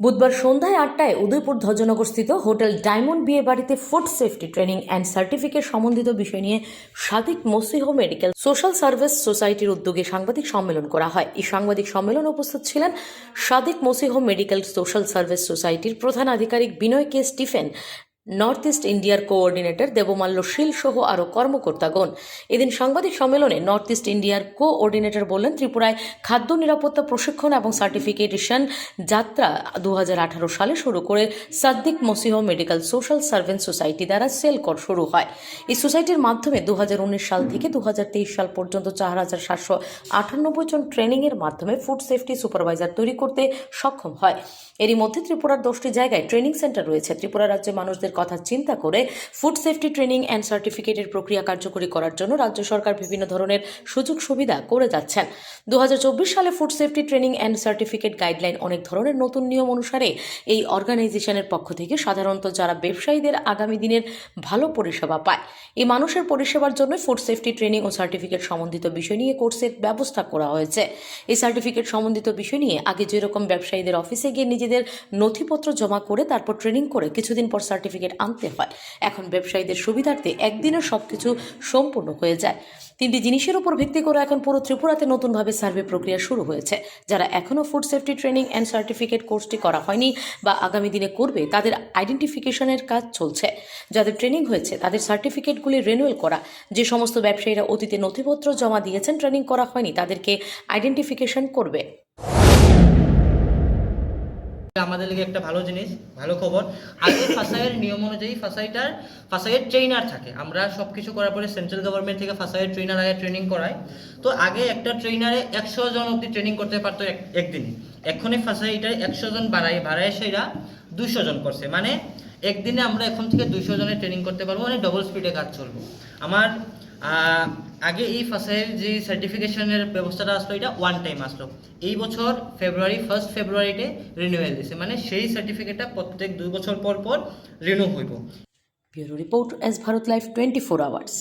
বুধবার সন্ধ্যায় আটটায় উদয়পুর ধ্বজনগরস্থিত হোটেল ডায়মন্ড বিয়ে বাড়িতে food safety training and certificate সম্বন্ধিত বিষয় নিয়ে Sadiq Masih medical social service সোসাইটির উদ্যোগে সাংবাদিক সম্মেলন করা হয়। এই সাংবাদিক সম্মেলন উপস্থিত ছিলেন Sadiq Masih medical social service সোসাইটির প্রধান আধিকারিক Binoy K Stephen north east ইন্ডিয়ার কোঅর্ডিনেটর দেবমাল্য শীল সহ আরও কর্মকর্তাগণ। এদিন সাংবাদিক সম্মেলনে নর্থ ইস্ট ইন্ডিয়ার কোঅর্ডিনেটর বললেন ত্রিপুরায় খাদ্য নিরাপত্তা প্রশিক্ষণ এবং সার্টিফিকেটেশন যাত্রা দু হাজার আঠারো সালে শুরু করে Saddiq Masih medical social servant society দ্বারা সেল কর শুরু হয়। এই সোসাইটির মাধ্যমে দু হাজার উনিশ সাল থেকে দু হাজার তেইশ সাল পর্যন্ত চার হাজার সাতশো আটানব্বই জন ট্রেনিংয়ের মাধ্যমে ফুড সেফটি সুপারভাইজার তৈরি করতে সক্ষম হয়। এরই মধ্যে ত্রিপুরার দশটি জায়গায় ট্রেনিং সেন্টার রয়েছে। ত্রিপুরা রাজ্যে মানুষদের কথা চিন্তা করে ফুড সেফটি ট্রেনিং অ্যান্ড সার্টিফিকেটের প্রক্রিয়া কার্যকরী করার জন্য রাজ্য সরকার বিভিন্ন ধরনের সুযোগ সুবিধা করে যাচ্ছেন। দুহাজার চব্বিশ সালে food safety training and certificate guideline অনেক ধরনের নতুন নিয়ম অনুসারে এই অর্গানাইজেশনের পক্ষ থেকে সাধারণত যারা ব্যবসায়ীদের আগামী দিনের ভালো পরিষেবা পায়, এই মানুষের পরিষেবার জন্য ফুড সেফটি ট্রেনিং ও সার্টিফিকেট সম্বন্ধিত বিষয় নিয়ে কোর্সের ব্যবস্থা করা হয়েছে। এই সার্টিফিকেট সম্বন্ধিত বিষয় নিয়ে আগে যেরকম ব্যবসায়ীদের অফিসে গিয়ে নিজেদের নথিপত্র জমা করে তারপর ট্রেনিং করে কিছুদিন পর সার্টিফিকেট আনতে হয়। এখন ব্যবসায়ীদের সুবিধার্থে একদিনে সবকিছু সম্পূর্ণ হয়ে যায়। তিনটি জিনিসের উপর ভিত্তি করে এখন পুরো ত্রিপুরাতে নতুনভাবে সার্ভে প্রক্রিয়া শুরু হয়েছে। যারা এখনও food safety training and certificate কোর্সটি করা হয়নি বা আগামী দিনে করবে, তাদের আইডেন্টিফিকেশনের কাজ চলছে। যাদের ট্রেনিং হয়েছে, তাদের সার্টিফিকেটগুলি রেনুয়েল করা, যে সমস্ত ব্যবসায়ীরা অতীতে নথিপত্র জমা দিয়েছেন ট্রেনিং করা হয়নি, তাদেরকে আইডেন্টিফিকেশন করবে। আমাদের লিগে একটা ভালো জিনিস, ভালো খবর। আগে ফাসাইয়ের নিয়ম অনুযায়ী ফাসাইটার ফাসাইয়ের ট্রেনার থাকে। আমরা সব কিছু করার পরে সেন্ট্রাল গভর্নমেন্ট থেকে ফাসাইয়ের ট্রেনার আগে ট্রেনিং করাই তো আগে একটা ট্রেনারে একশো জন অব্দি ট্রেনিং করতে পারতো এক- একদিনে এখনই ফাসাইটার একশো জন বাড়াই বাড়ায় সেরা দুশো জন করছে। মানে একদিনে আমরা এখন থেকে দুইশো জনের ট্রেনিং করতে পারব মানে ডবল স্পিডে কাজ চলবো। আমার আগে এই ফাঁসের যে সার্টিফিকেশনের ব্যবস্থাটা আসলো, এটা ওয়ান টাইম আসলো। এই বছর ফেব্রুয়ারি ফার্স্ট ফেব্রুয়ারিতে রিনিউয়াল দিছে মানে সেই সার্টিফিকেটটা প্রত্যেক দুই বছর পর পর রিনিউ হইব। Bureau report S Bharat life twenty four hours.